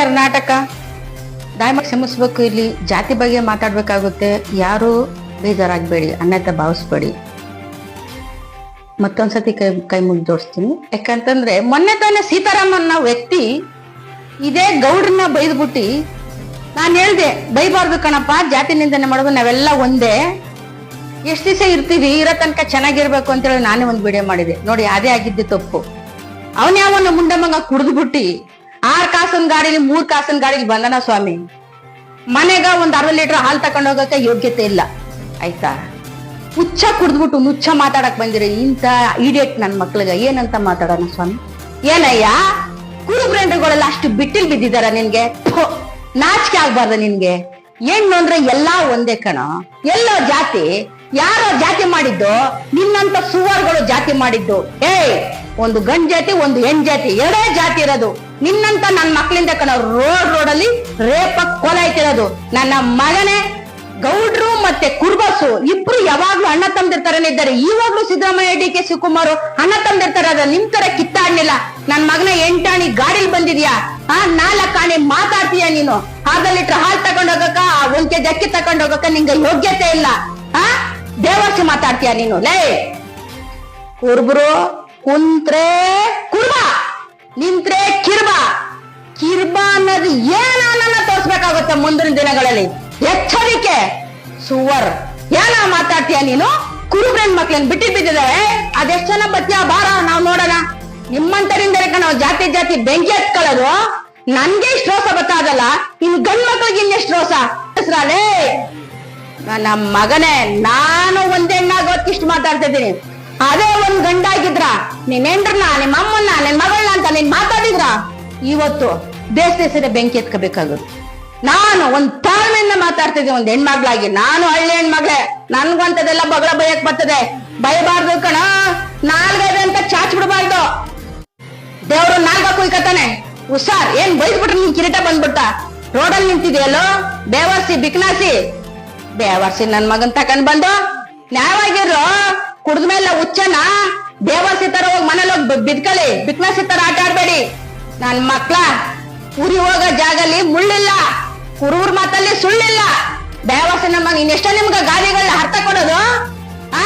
ಕರ್ನಾಟಕ. ದಯಮಾಡಿ ಕ್ಷಮಿಸ್ಬೇಕು, ಇಲ್ಲಿ ಜಾತಿ ಬಗ್ಗೆ ಮಾತಾಡ್ಬೇಕಾಗುತ್ತೆ. ಯಾರು ಬೇಜಾರಾಗಬೇಡಿ ಅನ್ಯತ ಭಾವಿಸ್ಬೇಡಿ. ಮತ್ತೊಂದ್ಸತಿ ಕೈ ಕೈ ಮುಗಿದು ಜೋಡಿಸ್ತೀನಿ. ಯಾಕಂತಂದ್ರೆ, ಮೊನ್ನೆ ತಾನೇ ಸೀತಾರಾಮನ್ ವ್ಯಕ್ತಿ ಇದೇ ಗೌಡ್ರನ್ನ ಬೈದ್ಬಿಟ್ಟು, ನಾನು ಹೇಳ್ದೆ, ಬೈಬಾರ್ದು ಕಣಪ್ಪ, ಜಾತಿ ನಿಂದನೆ ಮಾಡೋದು ನಾವೆಲ್ಲ ಒಂದೇ. ಎಷ್ಟು ದಿವಸ ಇರ್ತೀವಿ ಇರೋ ತನಕ ಚೆನ್ನಾಗಿರ್ಬೇಕು ಅಂತೇಳಿ ನಾನೇ ಒಂದು ವಿಡಿಯೋ ಮಾಡಿದೆ. ನೋಡಿ, ಅದೇ ಆಗಿದ್ದು ತಪ್ಪು. ಅವನ್ಯಾವನ್ನ ಮುಂಡಮಂಗ ಕುಡಿದ್ಬಿಟ್ಟಿ ಆರ್ ಕಾಸನ್ ಗಾಡಿಲಿ, ಮೂರ್ ಕಾಸನ್ ಗಾಡಿಲಿ ಬಂದನ ಸ್ವಾಮಿ. ಮನೆಗ ಒಂದ್ ಅರ್ಧ ಲೀಟರ್ ಹಾಲು ತಕೊಂಡ್ ಹೋಗಕ್ಕೆ ಯೋಗ್ಯತೆ ಇಲ್ಲ. ಆಯ್ತಾ? ಹುಚ್ಚ ಕುಡ್ದ್ಬಿಟ್ಟು ನುಚ್ಚ ಮಾತಾಡಕ್ ಬಂದಿರಿ. ಇಂತ ಇಡಿಯಟ್ ನನ್ ಮಕ್ಳಿಗೆ. ಏನಂತ ಮಾತಾಡೋಣ ಸ್ವಾಮಿ? ಏನಯ್ಯ? ಕುರುಬ್ರೆಂಡ್ರುಗಳೆಲ್ಲ ಅಷ್ಟು ಬಿಟ್ಟಿಲ್ ಬಿದ್ದಿದಾರ ನಿನ್ಗೆ? ನಾಚಿಕೆ ಆಗ್ಬಾರ್ದ ನಿನ್ಗೆ. ಹೆಣ್ಣು ಅಂದ್ರೆ ಎಲ್ಲಾ ಒಂದೇ ಕಣ. ಎಲ್ಲೋ ಜಾತಿ. ಯಾರೋ ಜಾತಿ ಮಾಡಿದ್ದು ನಿನ್ನಂತ ಸುವರ್ಗಳು ಜಾತಿ ಮಾಡಿದ್ದು. ಏಯ್, ಒಂದು ಗಂಡ್ ಜಾತಿ, ಒಂದು ಹೆಣ್ ಜಾತಿ. ಎರಡೇ ಜಾತಿ ಇರೋದು. ನಿನ್ನಂತ ನನ್ನ ಮಕ್ಕಳಿಂದ ಕಣ, ರೋಡ್ ರೋಡಲ್ಲಿ ರೇಪ ಕೊಲೆ ಆಯ್ತಿರೋದು ನನ್ನ ಮಗನೇ ಗೌಡ್ರು ಮತ್ತೆ ಕುರ್ಬಸು, ಇಬ್ರು ಯಾವಾಗ್ಲೂ ಅಣ್ಣ ತಮ್ದಿರ್ತಾರನೇ ಇದ್ದಾರೆ. ಇವಾಗ್ಲೂ ಸಿದ್ದರಾಮಯ್ಯ ಡಿ ಕೆ ಶಿವಕುಮಾರ್ ಅಣ್ಣ ತಂದಿರ್ತಾರೆ ಅದ ನಿಮ್ ತರ ಕಿತ್ತಾಡ್ಲಿಲ್ಲ. ನನ್ ಮಗನ ಎಂಟಾಣಿ ಗಾಡಿಲ್ ಬಂದಿದ್ಯಾ? ಆ ನಾಲ್ಕಾಣಿ ಮಾತಾಡ್ತೀಯ ನೀನು? ಹಾಲ್ ಹೋಗಕ್ಕ, ಆ ಒಂದ್ ಜಕ್ಕಿ ಅಕ್ಕಿ ತಕೊಂಡ್ ಹೋಗಕ್ಕ ನಿಂಗೆ ಯೋಗ್ಯತೆ ಇಲ್ಲ. ಆ? ದೇವರ್ಸಿ ಮಾತಾಡ್ತೀಯ ನೀನು? ಲೇ! ಕುರ್ಬ್ರು ಕುಂತ್ರೆ ನಿಂತ್ರೆ ಕಿರ್ಬಾ. ಕಿರ್ಬಾ ಅನ್ನೋದು ಏನ ತೋರಿಸ್ಬೇಕಾಗುತ್ತೆ ಮುಂದಿನ ದಿನಗಳಲ್ಲಿ? ಎಚ್ಚರಿಕೆ, ಸುವರ್. ಏನ ಮಾತಾಡ್ತೀಯ ನೀನು? ಕುರುಬ್ರನ್ ಮಕ್ಳನ್ ಬಿಟ್ಟಿ ಬಿದ್ದಿದ್ದಾರೆ ಅದೆಷ್ಟು ಜನ ಬತ್ತಿಯ ಬಾರ, ನಾವ್ ನೋಡೋಣ. ನಿಮ್ಮಂತರಿಂದ ನಾವು ಜಾತಿ ಜಾತಿ ಬೆಂಕಿ ಹತ್ಕೊಳ್ಳೋದು? ನನ್ಗೆ ಇಷ್ಟು ರೋಸ ಗೊತ್ತಾಗಲ್ಲ ನಿಮ್ ಗಂಡ್ ಮಕ್ಳಿಗೆ ಇನ್ನೆಷ್ಟು ರೋಸ? ನನ್ನ ಮಗನೇ, ನಾನು ಒಂದ್ ಹೆಣ್ಣಾಗೋತ್ ಇಷ್ಟು ಮಾತಾಡ್ತಾ ಇದ್ದೀನಿ ಅದೇ ಒಂದ್ ಗಂಡಾಗಿದ್ರ ನಿನ್ ಹೆಂಡ್ರನ್ನ, ನಿಮ್ ಅಮ್ಮನ್ನ, ನಿನ್ ಮಗಳನ್ನ ಅಂತ ನೀನ್ ಮಾತಾಡಿದ್ರ, ಇವತ್ತು ದೇಶ ದೇಶದ ಬೆಂಕಿ ಎತ್ಕೋಬೇಕಾಗುತ್ತೆ. ನಾನು ಒಂದ್ ತಾಳ್ಮೆಯಿಂದ ಮಾತಾಡ್ತಿದ್ದೆ, ಒಂದ್ ಹೆಣ್ಮಗ್ಳಾಗಿ. ನಾನು ಹಳ್ಳಿ ಹೆಣ್ಮಗ್ಳೆ. ನನ್ಗಂತದೆಲ್ಲ ಬಗಳ ಬಯಕ್ ಬರ್ತದೆ. ಬಯಬಾರ್ದು ಕಣ. ನಾಲ್ಗೈದು ಅಂತ ಚಾಚ್ ಬಿಡಬಾರ್ದು. ದೇವ್ರು ನಾಲ್ಕ ಕುಯ್ಕತಾನೆ ಹುಷಾರ್, ಏನ್ ಬೈದ್ಬಿಟ್ರೆ ನಿನ್ ಕಿರೀಟ ಬಂದ್ಬಿಟ್ಟ? ರೋಡಲ್ಲಿ ನಿಂತಿದೆಯಲ್ಲೋ? ಬೇವರ್ಸಿ ಬಿಕ್ನಾಸಿ ಬೇವರ್ಸಿ ನನ್ ಮಗನ್ ತಕೊಂಡ್ ಬಂದು ನ್ಯಾಯವಾಗಿರೋ ಕುಡ್ದ್ಮೇಲೆ ಹುಚ್ಚನ ದೇವರ ತರ ಹೋಗಿ ಮನೇಲಿ ಹೋಗಿ ಬಿದ್ಕಳಿ ಬಿಕ್ನಾಸಿ ಸಿತಾರ ಆಟ ಆಡ್ಬೇಡಿ. ನನ್ ಮಕ್ಳ ಉರಿ ಹೋಗೋ ಜಾಗಲ್ಲಿ ಮುಳ್ಳಿಲ್ಲ. ಕುರುವ್ರ ಮಾತಲ್ಲಿ ಸುಳ್ಳಿಲ್ಲ. ದೇವಸ ನಮ್ಮ ಇನ್ನೆಷ್ಟ ನಿಮ್ಗ ಗಾದಿಗಳನ್ನ ಅರ್ಥ ಕೊಡೋದು? ಆ?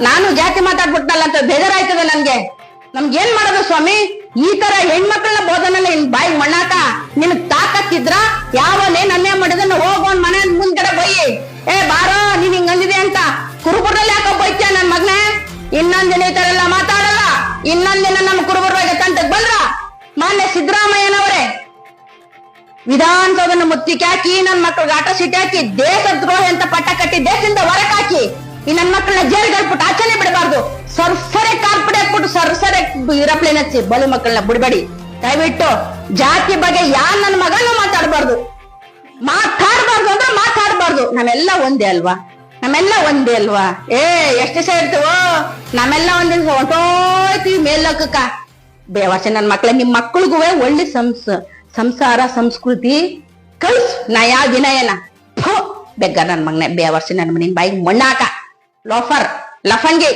ನಾನು ಜಾತಿ ಮಾತಾಡ್ಬಿಟ್ನಲ್ಲ ಅಂತ ಬೇಜಾರಾಯ್ತದೆ ನನ್ಗೆ. ನಮ್ಗೆ ಏನ್ ಮಾಡೋದು ಸ್ವಾಮಿ? ಈ ತರ ಹೆಣ್ಮಕ್ಳನ್ನ ಬೋಧನೆಲ್ಲ ಬಾಯಿ ಮಣ್ಣಾಕ ನಿನ್ ತಾಕತ್ತಿದ್ರ ಯಾವನೇ ಇನ್ನೊಂದಿನ ಈ ತರ ಎಲ್ಲ ಮಾತಾಡಲ್ಲ. ಇನ್ನೊಂದಿನ ನಮ್ಮ ಕುರುಬರ ಬಗ್ಗೆ ತಂಟಕ್ ಬಂದ್ರ, ಮಾನ್ಯ ಸಿದ್ದರಾಮಯ್ಯನವರೇ, ವಿಧಾನಸೌಧನ ಮುತ್ತಿಗೆ ಹಾಕಿ, ನನ್ ಮಕ್ಳಿಗೆ ಆಟ ಹಾಕಿ ದೇಶ ದ್ರೋಹಿ ಅಂತ ಪಟ್ಟ ಕಟ್ಟಿ, ದೇಶದಿಂದ ಹೊರಕಾಕಿ ಈ ನನ್ ಮಕ್ಕಳನ್ನ ಜೈಲ್ಗೆ ಹಾಕ್ಬಿಟ್ಟು ಆಚರಣೆ ಬಿಡಬಾರ್ದು. ಸರ್ಸರೆ ಕಾರ್ಪಡೆ ಹಾಕ್ಬಿಟ್ಟು ಸರ್ಸರೆ ಇರಪ್ಲೇನ್ ಹಚ್ಚಿ ಬಲು ಮಕ್ಕಳನ್ನ ಬಿಡಬೇಡಿ. ದಯವಿಟ್ಟು ಜಾತಿ ಬಗ್ಗೆ ಯಾರು ನನ್ನ ಮಗನೂ ಮಾತಾಡಬಾರ್ದು. ಮಾತಾಡಬಾರ್ದು ಅಂದ್ರೆ ಮಾತಾಡಬಾರ್ದು. ನಾವೆಲ್ಲ ಒಂದೇ ಅಲ್ವಾ? ನಮ್ಮೆಲ್ಲ ಒಂದೇ ಅಲ್ವಾ? ಏ ಎಷ್ಟು ದಿವಸ ನಮ್ಮೆಲ್ಲ ಒಂದ್ ದಿವಸ ಹೊಂಟೋಯ್ತೀವಿ ಮೇಲ್ಲಕ್ಕಕ್ಕ ಬೇವಾಸೆ ನನ್ನ ಮಕ್ಳ ನಿಮ್ ಮಕ್ಳಿಗೂ ಒಳ್ಳೆ ಸಂಸ್ ಸಂಸಾರ ಸಂಸ್ಕೃತಿ. ಕಳ್ಸ್ ನಾ ವಿನಯನ. ಥು, ಬೆಗ್ಗ ನನ್ ಮಗನೆ ಬೇವರ್ಷ ನನ್ನ ಮನಿನ್ ಬಾಯಿಗೆ ಮಣ್ಣಾಕ. ಲೋಫರ್ ಲಫಂಗಿ.